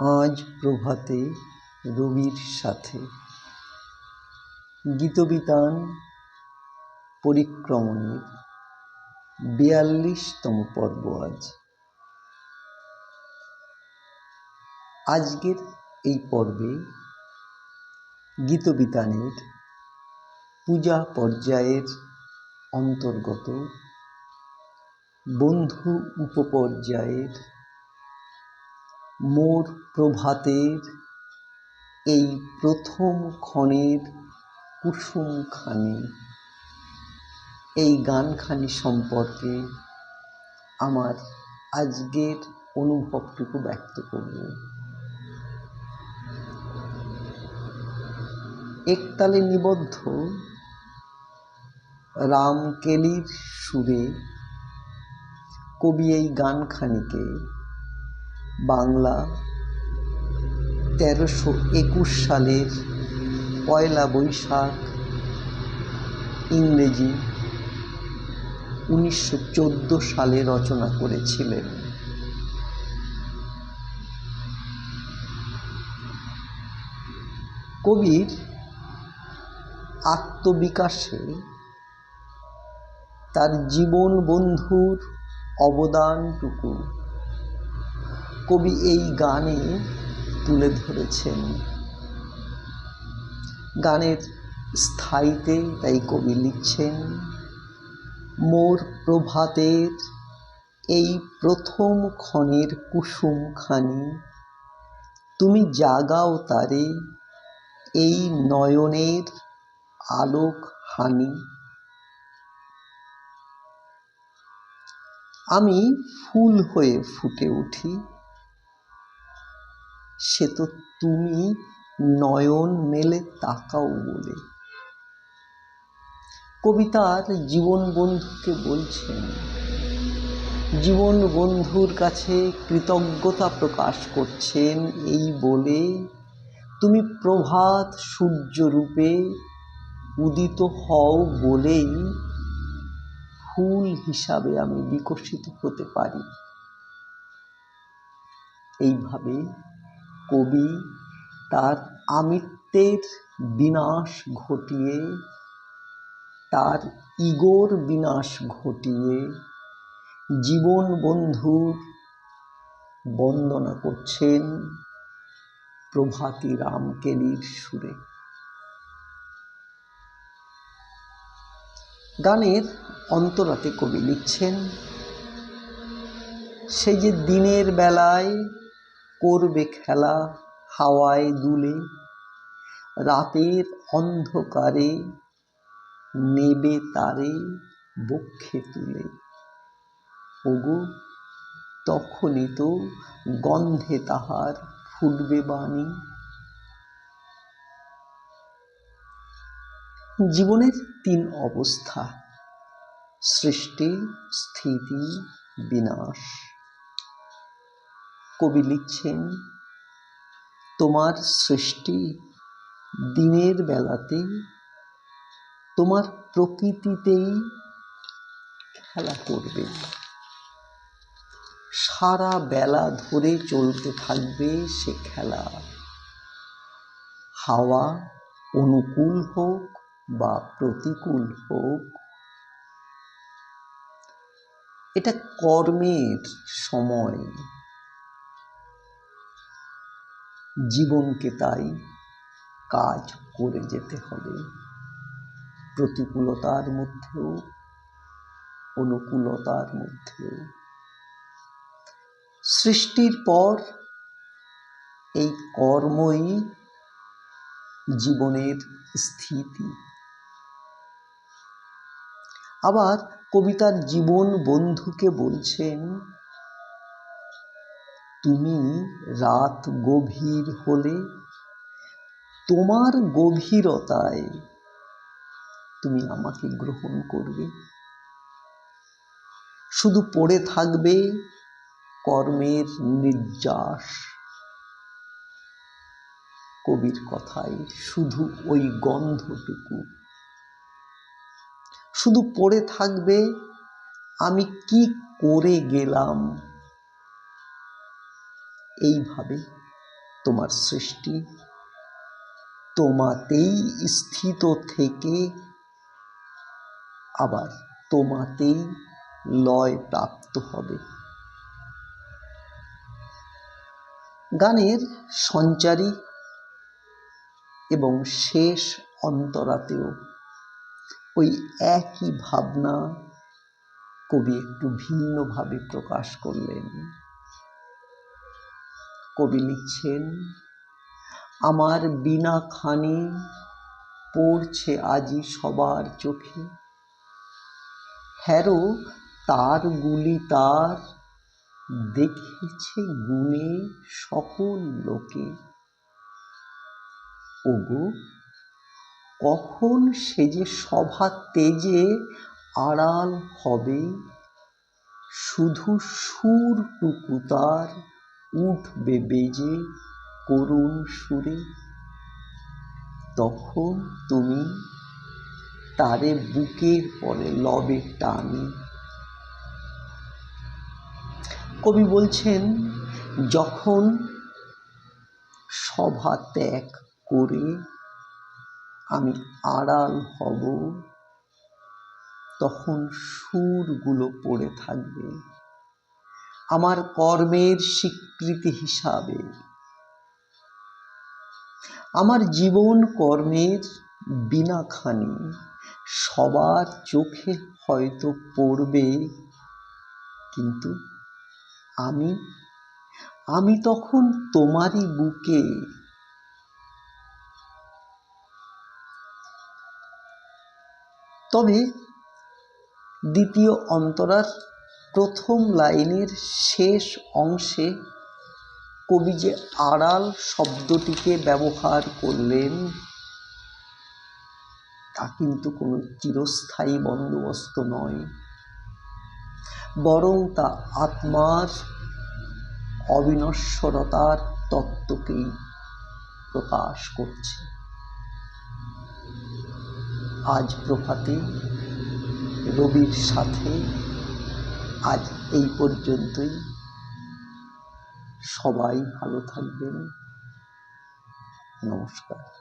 আজ প্রভাতে রবির সাথে। গীতবিতান পরিক্রমণের বিয়াল্লিশতম পর্ব আজ। আজকের এই পর্বে গীতবিতানের পূজা পর্যায়ের অন্তর্গত বন্ধু উপপর্যায়ের মোর প্রভাতের এই প্রথম ক্ষণের কুসুমখানি। এই গানখানি সম্পর্কে আমার আজকের অনুভবটুকু ব্যক্ত করব। একতালে নিবদ্ধ রামকেলির সুরে কবি এই গানখানিকে বাংলা তেরোশো একুশ সালের পয়লা বৈশাখ, ইংরেজি উনিশশো চোদ্দ সালে রচনা করেছিলেন। কবির আত্মবিকাশে তার জীবন বন্ধুর অবদানটুকু কবি এই গানে তুলে ধরেছেন। গানের স্থায়ীতে তাই কবি লিখছেন, মোর প্রভাতের এই প্রথম ক্ষণের কুসুমখানি, তুমি জাগাও তারে এই নয়নের আলোক হানি আমি ফুল হয়ে ফুটে উঠি সে তো তুমি নয়ন মেলে তাকাও বলে। কবিতার জীবন বন্ধুকে বলছেন, জীবন বন্ধুর কাছে কৃতজ্ঞতা প্রকাশ করছেন এই বলে, তুমি প্রভাত সূর্য রূপে উদিত হও বলেই ফুল হিসাবে আমি বিকশিত হতে পারি। এইভাবে কবি, তার আমিত্বের বিনাশ ঘটিয়ে, তার ইগোর বিনাশ ঘটিয়ে জীবন বন্ধুর বন্দনা করছেন প্রভাতী রামকেলির সুরে। গানের অন্তরাতে কবি লিখছেন সেই যে দিনের বেলায় করবে খেলা হাওয়ায় দুলে, রাতের অন্ধকারে নেবে তারে বক্ষে তুলে। ওগো, তখনই তো গন্ধে তাহার ফুটবে বাণী। জীবনের তিন অবস্থা, সৃষ্টি, স্থিতি, বিনাশ। কবি লিখছেন, তোমার সৃষ্টি দিনের বেলাতে, তোমার প্রকৃতিতেই খেলা করবে। সারা বেলা ধরে চলতে থাকবে সে খেলা। হাওয়া অনুকূল হোক বা প্রতিকূল হোক, এটা কর্মের সময়। জীবনকে তাই কাজ করে যেতে হবে। প্রতিকূলতার মধ্যেও, অনুকূলতার মধ্যেও। সৃষ্টির পর এই কর্মই জীবনের স্থিতি। আবার কবিতার জীবন বন্ধুকে বলছেন তুমি রাত গভীর হলে, তোমার গভীরতায় তুমি আমাকে গ্রহণ করবে। শুধু পড়ে থাকবে কর্মের নির্যাস। কবির কথায় শুধু ওই গন্ধটুকু। শুধু পড়ে থাকবে আমি কি করে গেলাম? এইভাবে তোমার সৃষ্টি তোমাতেই স্থিত থেকে আবার তোমাতেই লয় প্রাপ্ত হবে। গানের সঞ্চারী এবং শেষ অন্তরাতেও ওই একই ভাবনা কবি একটু ভিন্নভাবে প্রকাশ করলেন। কবি লিখছেন, আমার বিনা খানি পড়ছে আজি সবার চোখে। হ্যারো, তার গুলি তার দেখেছে গুণে সকল লোকে। ওগো, কখন সে যে সভা তেজে আড়াল হবে, শুধু সুরটুকু তার উঠবে বেজে করুণ সুরে। তখন তুমি তারে বুকের পরে লবে টানি। কবি বলছেন, যখন সভা ত্যাগ করে আমি আড়াল হব, তখন সুরগুলো পড়ে থাকবে। আমার কর্মের স্বীকৃতি হিসাবে। আমার জীবন কর্মের বিনাখানি, সবার চোখে হয়তো পড়বে, কিন্তু আমি আমি তখন তোমারই বুকে। তবে দ্বিতীয় অন্তরার প্রথম লাইনের শেষ অংশে কবি যে আড়াল শব্দটিকে ব্যবহার করলেন, তা কিন্তু কোনো চিরস্থায়ী বন্দোবস্ত নয়। বরং তা আত্মার অবিনশ্বরতার তত্ত্বকেই প্রকাশ করছে। আজ প্রভাতে রবির সাথে আজ এই পর্যন্তই। সবাই ভালো থাকবেন। নমস্কার।